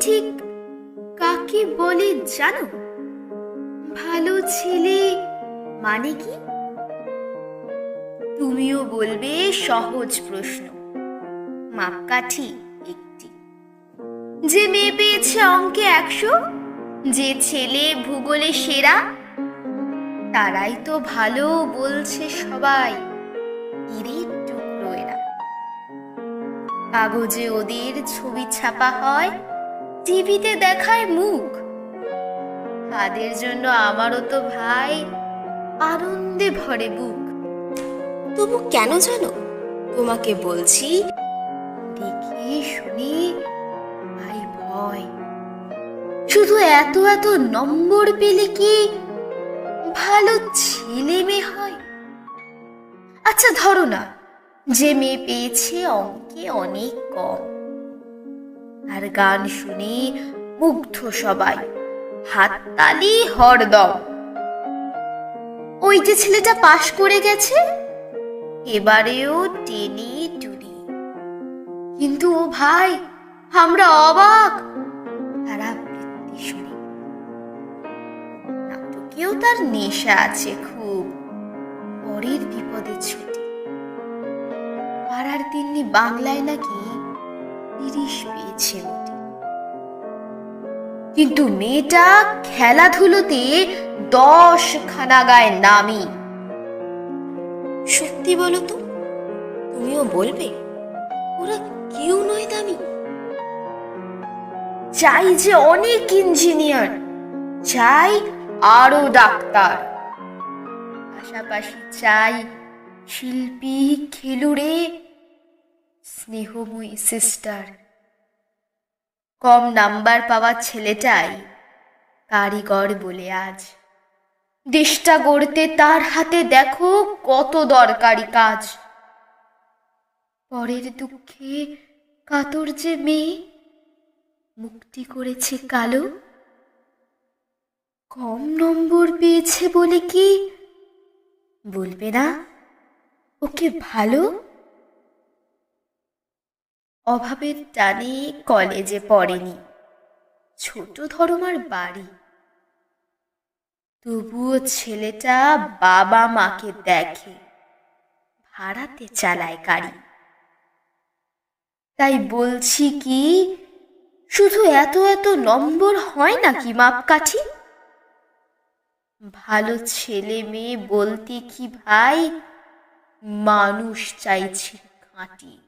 ঠিক কাকে বলে জানো? ভালো ছেলে মানে কি? তুমিও বলবে সহজ প্রশ্ন। মাপকাঠি একটি। যে মেয়ে পেয়েছে অঙ্কে একশো, যে ছেলে ভূগোলে সেরা, তারাই তো ভালো বলছে সবাই কাগজে ওদের ছবি ছাপা হয় টিভিতে দেখায় মুখ। তাদের জন্য আমারও তো ভাই আনন্দে ভরে বুক। তবু কেন জানো? তোমাকে বলছি, দেখে, শুনি, ভাই ভয়। শুধু এত এত নম্বর পেলে কি ভালো ছেলে মেয়ে হয়? আচ্ছা ধরো না, যে মেয়ে পেয়েছে অঙ্কে অনেক কম। আর গান শুনে মুগ্ধ সবাই। হাততালি, হরদম। ওই যে ছেলেটা পাশ করে গেছে? এবারেও টেনে টুনি। কিন্তু ও ভাই, আমরা অবাক। তারা শুনি। নাটকেও তার নেশা আছে খুব। পরের বিপদে ছুটি। পাড়ার তিন্নি বাংলায় নাকি তিরিশ পেয়েছে কিন্তু মেয়েটা খেলাধুলোতে দশ খানা গায়ে নামি সত্যি বলো তো, তুমিও বলবে, ওরা কেউ নয় দামি। চাই যে অনেক ইঞ্জিনিয়ার, চাই আরও ডাক্তার। পাশাপাশি চাই শিল্পী, খেলুড়ে স্নেহময়ী সিস্টার কম নাম্বার পাওয়া ছেলেটাই কারিগর বলে আজ। দেশটা গড়তে তার হাতে দেখো কত দরকারি কাজ। পরের দুঃখে কাতর যে মেয়ে, মুক্তি করেছে কালো। কম নম্বর পেয়েছে বলে কি বলবে না? ওকে ভালো অভাবের টানে কলেজে পড়েনি। ছোট ধরমার বাড়ি। তবুও ছেলেটা বাবা মাকে দেখে, ভাড়াতে চালায় গাড়ি। তাই বলছি কি, শুধু এত এত নম্বর হয় নাকি মাপকাঠি? ভালো ছেলে মেয়ে বলতে কি ভাই, মানুষ চাইছি খাঁটি।